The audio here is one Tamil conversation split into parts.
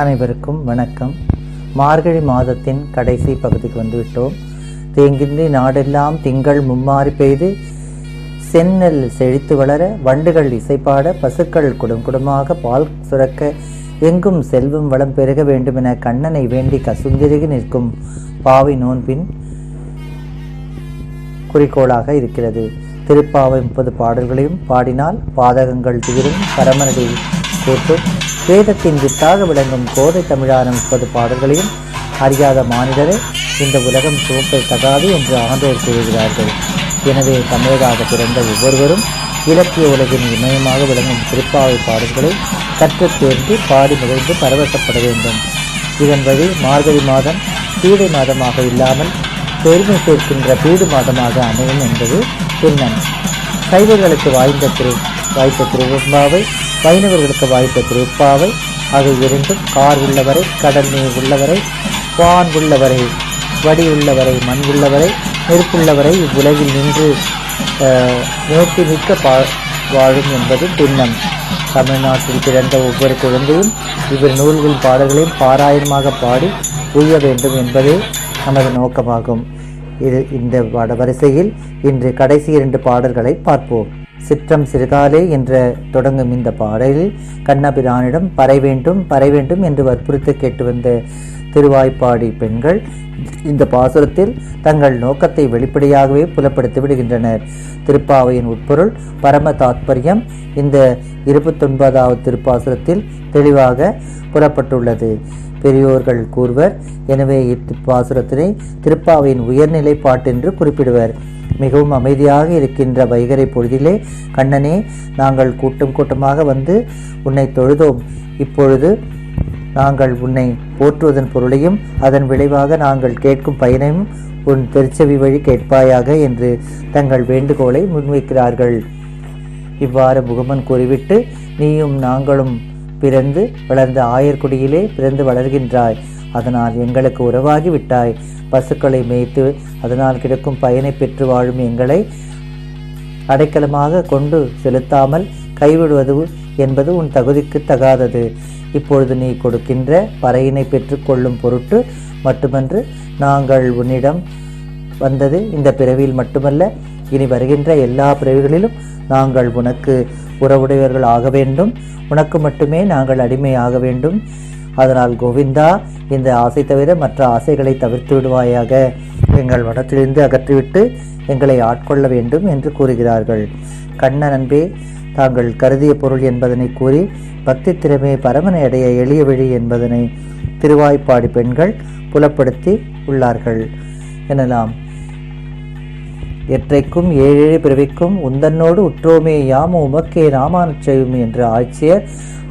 அனைவருக்கும் வணக்கம். மார்கழி மாதத்தின் கடைசி பகுதிக்கு வந்துவிட்டோம். தேங்கின்றி நாடெல்லாம் திங்கள் மும்மாறி பெய்து செந்நெல் செழித்து வளர வண்டுகள் இசைப்பாட பசுக்கள் குடம் குடமாக பால் சுரக்க எங்கும் செல்வம் வளம் பெருக வேண்டுமென கண்ணனை வேண்டி கசுந்திருகி நிற்கும் பாவை நோன்பின் குறிக்கோளாக இருக்கிறது. திருப்பாவை முப்பது பாடல்களையும் பாடினால் பாதகங்கள் தீரும் பரமனடி கூட்டும் வேதத்தின் வித்தாக விளங்கும் கோதை தமிழான முப்பது பாடல்களையும் அறியாத மானிடரை இந்த உலகம் சுமப்பை தகாது என்று ஆண்டோர் கூறுகிறார்கள். எனவே தமிழராக பிறந்த ஒவ்வொருவரும் இலக்கிய உலகின் இமயமாக விளங்கும் திருப்பாவை பாடல்களை கற்றுத் தேர்ந்து பாடி மகிழ்ந்து பரவசப்பட வேண்டும். இதன் வழி மார்கழி மாதம் பீடை மாதமாக இல்லாமல் பெருமை சேர்க்கின்ற பீடு மாதமாக அமையும் என்பது பின்னன் சைவர்களுக்கு வாய்ந்த திரு வாய்த்த திருவம்பாவை வைணவர்களுக்கு வாய்ப்பு திருப்பாவை அது இரண்டும் கார் உள்ளவரை கடல் நீர் உள்ளவரை வான் உள்ளவரை வடி உள்ளவரை மண் உள்ளவரை நெருப்புள்ளவரை இவ்வுலகில் நின்று நோக்கி நேர்த்தி மிக்க பா வாழும் என்பது பின்னம். தமிழ்நாட்டில் பிறந்த ஒவ்வொரு குழந்தையும் இவர் நூல்கள் பாடல்களையும் பாராயணமாக பாடி உய்ய வேண்டும் என்பதே நமது நோக்கமாகும். இது இந்த பாட வரிசையில் இன்று கடைசி இரண்டு பாடல்களை பார்ப்போம். சிற்றம் சிறுகாலே என்ற தொடங்கும் இந்த பாடலில் கண்ணபிரானிடம் பறை வேண்டும் பறை வேண்டும் என்று வற்புறுத்தி கேட்டு வந்த திருவாய்ப்பாடி பெண்கள் இந்த பாசுரத்தில் தங்கள் நோக்கத்தை வெளிப்படையாகவே புலப்படுத்தி விடுகின்றனர். திருப்பாவையின் உட்பொருள் பரம தாத்பரியம் இந்த இருபத்தொன்பதாவது திருப்பாசுரத்தில் தெளிவாக புறப்பட்டுள்ளது பெரியோர்கள் கூறுவர் எனவே இப்பாசுரத்தினை திருப்பாவையின் உயர்நிலை பாட்டென்று குறிப்பிடுவர். மிகவும் அமைதியாக இருக்கின்ற வைகரை பொழுதிலே கண்ணனே நாங்கள் கூட்டம் கூட்டமாக வந்து உன்னை தொழுதோம். இப்பொழுது நாங்கள் உன்னை போற்றுவதன் பொருளையும் அதன் விளைவாக நாங்கள் கேட்கும் பயனையும் உன் திருச்செவி வழி கேட்பாயாக என்று தங்கள் வேண்டுகோளை முன்வைக்கிறார்கள். இவ்வாறு முகமன் கூறிவிட்டு நீயும் நாங்களும் பிறந்து வளர்ந்த ஆயர்குடியிலே பிறந்து வளர்கின்றாய். அதனால் எங்களுக்கு உறவாகி விட்டாய். பசுக்களை மேய்த்து அதனால் கிடைக்கும் பயனை பெற்று வாழும் எங்களை அடைக்கலமாக கொண்டு செலுத்தாமல் கைவிடுவது என்பது உன் தகுதிக்கு தகாதது. இப்பொழுது நீ கொடுக்கின்ற பறையினை பெற்றுக்கொள்ளும் பொருட்டு மட்டுமன்று நாங்கள் உன்னிடம் வந்தது இந்த பிறவியில் மட்டுமல்ல இனி வருகின்ற எல்லா பிறவிகளிலும் நாங்கள் உனக்கு உறவுடையவர்கள் ஆக வேண்டும். உனக்கு மட்டுமே நாங்கள் அடிமை ஆக வேண்டும். அதனால் கோவிந்தா இந்த ஆசை தவிர மற்ற ஆசைகளை தவிர்த்து விடுவாயாக. எங்கள் வனத்திலிருந்து அகற்றிவிட்டு எங்களை ஆட்கொள்ள வேண்டும் என்று கூறுகிறார்கள். கண்ண அன்பே தாங்கள் கருதிய பொருள் என்பதனை கூறி பக்தி திறமை பரமனை அடைய எளிய வழி என்பதனை திருவாய்ப்பாடி பெண்கள் புலப்படுத்தி உள்ளார்கள். எனலாம். எற்றைக்கும் ஏழேழு பிறவிக்கும் உந்தன்னோடு உற்றோமே யாம உமக்கே ராமானுச்செய்யும் என்ற ஆட்சியர்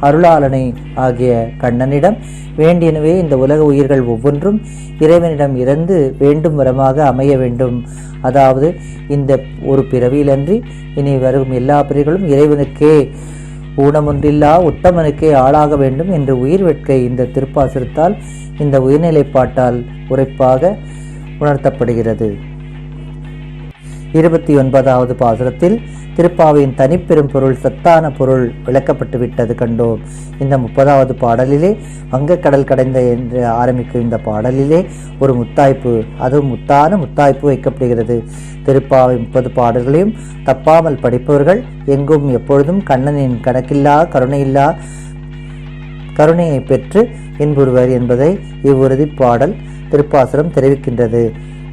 அருளாளனை ஆகிய கண்ணனிடம் வேண்டியனவே இந்த உலக உயிர்கள் ஒவ்வொன்றும் இறைவனிடம் இறந்து வேண்டும் வரமாக அமைய வேண்டும். அதாவது இந்த ஒரு பிறவியிலன்றி இனி வரும் எல்லா பிறவிகளும் இறைவனுக்கே ஊனமொன்றில்லா உத்தமனுக்கே ஆளாக வேண்டும் என்று உயிர் வெட்கை இந்த திருப்பாசுரத்தால் இந்த உயிர்நிலைப்பாட்டால் உரைப்பாக உணர்த்தப்படுகிறது. இருபத்தி ஒன்பதாவது பாசுரத்தில் திருப்பாவையின் தனிப்பெரும் பொருள் சத்தான பொருள் விளக்கப்பட்டு விட்டது கண்டோம். இந்த முப்பதாவது பாடலிலே வங்கக்கடல் கடைந்த என்று ஆரம்பிக்கும் இந்த பாடலிலே ஒரு முத்தாய்ப்பு அதுவும் முத்தான முத்தாய்ப்பு வைக்கப்படுகிறது. திருப்பாவை முப்பது பாடல்களையும் தப்பாமல் படிப்பவர்கள் எங்கும் எப்பொழுதும் கண்ணனின் கணக்கில்லா கருணையில்லா கருணையை பெற்று இன்புறுவர் என்பதை இவ்வுறுதி பாடல் திருப்பாசுரம் தெரிவிக்கின்றது.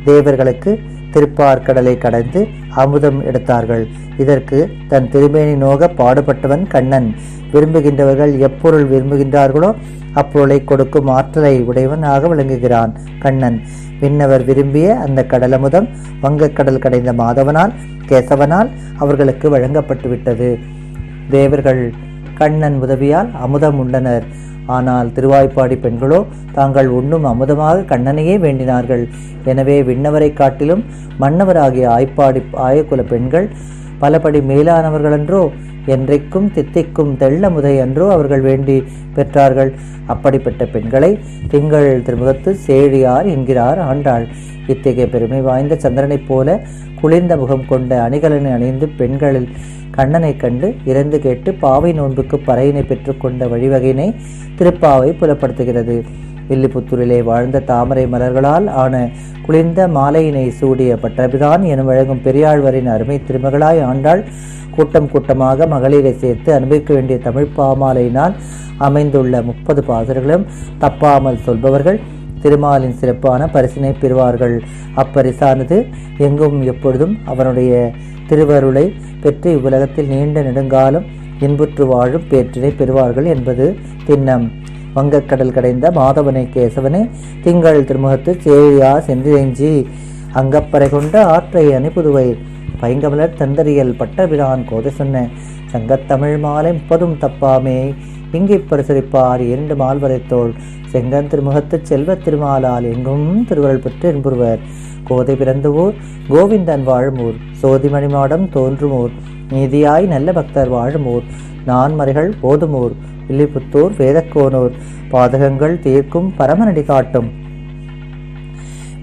தேவர்களுக்கு திருப்பார்கடலை கடந்து அமுதம் எடுத்தார்கள். இதற்கு தன் திருமேனி நோக பாடுபட்டவன் கண்ணன். விரும்புகின்றவர்கள் எப்பொருள் விரும்புகின்றார்களோ அப்பொருளை கொடுக்கும் ஆற்றலை உடையவனாக விளங்குகிறான் கண்ணன். பின்னவர் விரும்பிய அந்த கடலமுதம் வங்கக்கடல் கடைந்த மாதவனால் கேசவனால் அவர்களுக்கு வழங்கப்பட்டு விட்டது தேவர்கள் கண்ணன் உதவியால் அமுதம் உண்டனர். ஆனால் திருவாய்ப்பாடி பெண்களோ தாங்கள் உண்ணும் அமுதமாக கண்ணனையே வேண்டினார்கள். எனவே விண்ணவரை காட்டிலும் மன்னவராகிய ஆய்ப்பாடி ஆயக்குல பெண்கள் பலபடி மேலானவர்களன்றோ என்றைக்கும் தித்திக்கும் தெள்ளமுதை என்றோ அவர்கள் வேண்டி பெற்றார்கள். அப்படிப்பட்ட பெண்களை திங்கள் திருமுகத்து சேழியார் என்கிறார் ஆண்டாள். இத்தகைய பெருமை வாய்ந்த சந்திரனைப் போல குளிர்ந்த முகம் கொண்ட அணிகலனை அணிந்து பெண்களில் கண்ணனைக் கண்டு இறந்து கேட்டு பாவை நோன்புக்கு பறையினை பெற்றுக்கொண்ட வழிவகையினை திருப்பாவை புலப்படுத்துகிறது. வில்லிபுத்தூரிலே வாழ்ந்த தாமரை மலர்களால் ஆன குளிர்ந்த மாலையினை சூடிய பட்டபிரான் என வழங்கும் பெரியாழ்வரின் அருமை திருமகளாய் ஆண்டாள் கூட்டம் கூட்டமாக மகளிரை சேர்த்து அனுபவிக்க வேண்டிய தமிழ் பாமாலையினால் அமைந்துள்ள முப்பது பாசர்களும் தப்பாமல் சொல்பவர்கள் திருமாலின் சிறப்பான பரிசினை பெறுவார்கள். அப்பரிசானது எங்கும் எப்பொழுதும் அவனுடைய திருவருளை பெற்று இவ்வுலகத்தில் நீண்ட நெடுங்காலம் இன்புற்று வாழும் பேற்றினை பெறுவார்கள் என்பது திண்ணம் வங்கக்கடல் கடைந்த மாதவனை கேசவனே திங்கள் திருமுகத்து சேழியா செந்திரெஞ்சி அங்கப்பறை கொண்ட ஆற்றை அணிப்புதுவை பைங்கமலர் தந்தரியல் பட்டபிரான் கோதை சொன்ன சங்கத்தமிழ் மாலை முப்பதும் தப்பாமே இங்கி பரிசரிப்பார் இரண்டு மால்வரைத்தோள் செங்கன் திருமுகத்து செல்வ திருமாலால் எங்கும் திருவருள் பெற்று என்புருவர் கோதை பிறந்த ஊர் கோவிந்தன் வாழும் ஊர் சோதிமணி மாடம் தோன்றும் ஊர் நீதியாய் நல்ல பக்தர் வாழும் ஊர் நான்மறைகள் போதும் ஊர் வில்லிபுத்தூர் வேதக்கோனூர் பாதகங்கள் தீர்க்கும் பரமநடி காட்டும்.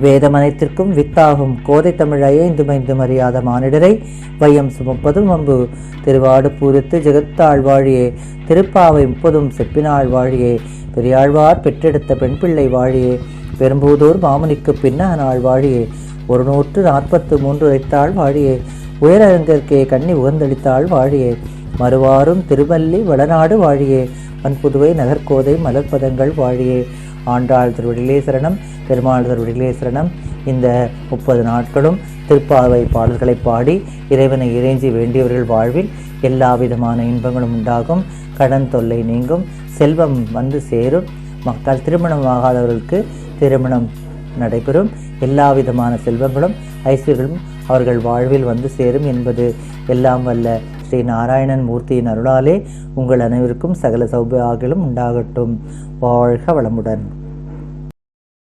வேதமனைத்திற்கும் வித்தாகும் கோதை தமிழ் ஐந்து மைந்து மரியாத மானிடரை வையம் சுமப்பதும் வம்பு திருவாடு பூரித்து ஜெகத்தாள் வாழியே திருப்பாவை முப்பதும் செப்பினாள் வாழியே பெரியாழ்வார் பெற்றெடுத்த பெண் பிள்ளை வாழியே பெரும்பூதூர் மாமுனிக்கு பின்ன ஆழ்வாழியே. வாழியே ஒரு நூற்று நாற்பத்து மூன்று உரைத்தாள் வாழியே. உயரங்கற்கே கண்ணி உகந்தளித்தாள் வாழியே மறுவாரும் திருமல்லி வடநாடு வாழியே. வன்புதுவை நகர்கோதை மலர்பதங்கள் வாழியே. ஆண்டாள் திருவடிலே சரணம் பெருமாள் திருவடிலே சரணம். இந்த முப்பது நாட்களும் திருப்பாவை பாடல்களை பாடி இறைவனை இறைஞ்சி வேண்டியவர்கள் வாழ்வில் எல்லா விதமான இன்பங்களும் உண்டாகும். கடன் தொல்லை நீங்கும். செல்வம் வந்து சேரும். மக்கள் திருமணம் ஆகாதவர்களுக்கு திருமணம் நடைபெறும். எல்லா விதமான செல்வங்களும் ஐஸ்வர்களும் அவர்கள் வாழ்வில் வந்து சேரும் என்பது எல்லாம் வல்ல ஸ்ரீ நாராயணன் மூர்த்தியின் அருளாலே உங்கள் அனைவருக்கும் சகல சௌபாகிலும் உண்டாகட்டும். வாழ்க வளமுடன்.